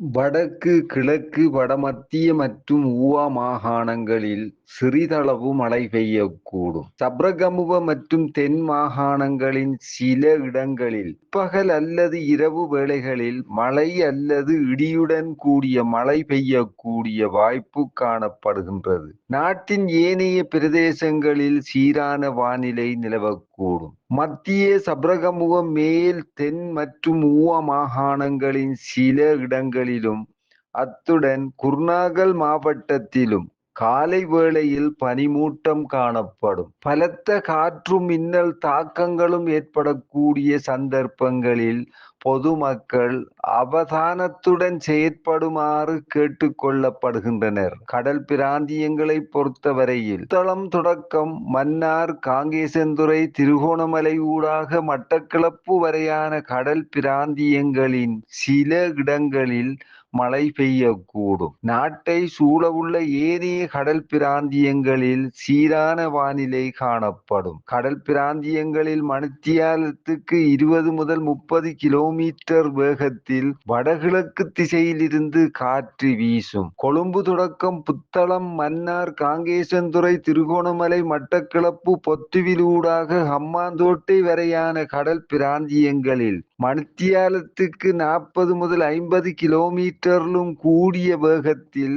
வடக்கு, கிழக்கு, வடமத்திய மற்றும் ஊவா மாகாணங்களில் சிறிதளவு மழை பெய்யக்கூடும். சப்ரகமுவ மற்றும் தென் மாகாணங்களின் சில இடங்களில் பகல் அல்லது இரவு வேளைகளில் மழை அல்லது இடியுடன் கூடிய மழை பெய்யக்கூடிய வாய்ப்பு காணப்படுகின்றது. நாட்டின் ஏனைய பிரதேசங்களில் சீரான வானிலை கூடும் மத்திய சப்ரகமுவ, மேல், தென் மற்றும் ஊவ மாகாணங்களின் சில இடங்களிலும் அத்துடன் குர்நாகல் மாவட்டத்திலும் காலை வேளையில் பனிமூட்டம் காணப்படும். பலத்த காற்றும் மின்னல் தாக்கங்களும் ஏற்படக்கூடிய சந்தர்ப்பங்களில் பொதுமக்கள் அவதானத்துடன் செயற்படுமாறு கேட்டுக்கொள்ளப்படுகின்றனர் கடல் பிராந்தியங்களைப் பொறுத்தவரையில் தளம் தொடக்கம் மன்னார், காங்கேசந்துறை திருகோணமலை ஊடாக மட்டக்களப்பு வரையான கடல் பிராந்தியங்களின் சில இடங்களில் மழை பெய்யக்கூடும். நாட்டை சூழவுள்ள ஏனைய கடல் பிராந்தியங்களில் சீரான வானிலை காணப்படும். கடல் பிராந்தியங்களில் மணித்தியாலத்துக்கு இருபது முதல் முப்பது கிலோமீட்டர் வேகத்தில் வடகிழக்கு திசையிலிருந்து காற்று வீசும். கொழும்பு தொடக்கம் புத்தளம், மன்னார், காங்கேசன்துறை, திருகோணமலை, மட்டக்கிளப்பு பொத்துவிலூடாக ஹம்மாந்தோட்டை வரையான கடல் பிராந்தியங்களில் மணித்தியாலத்துக்கு நாற்பது முதல் ஐம்பது கிலோமீட்டரிலும் கூடிய வேகத்தில்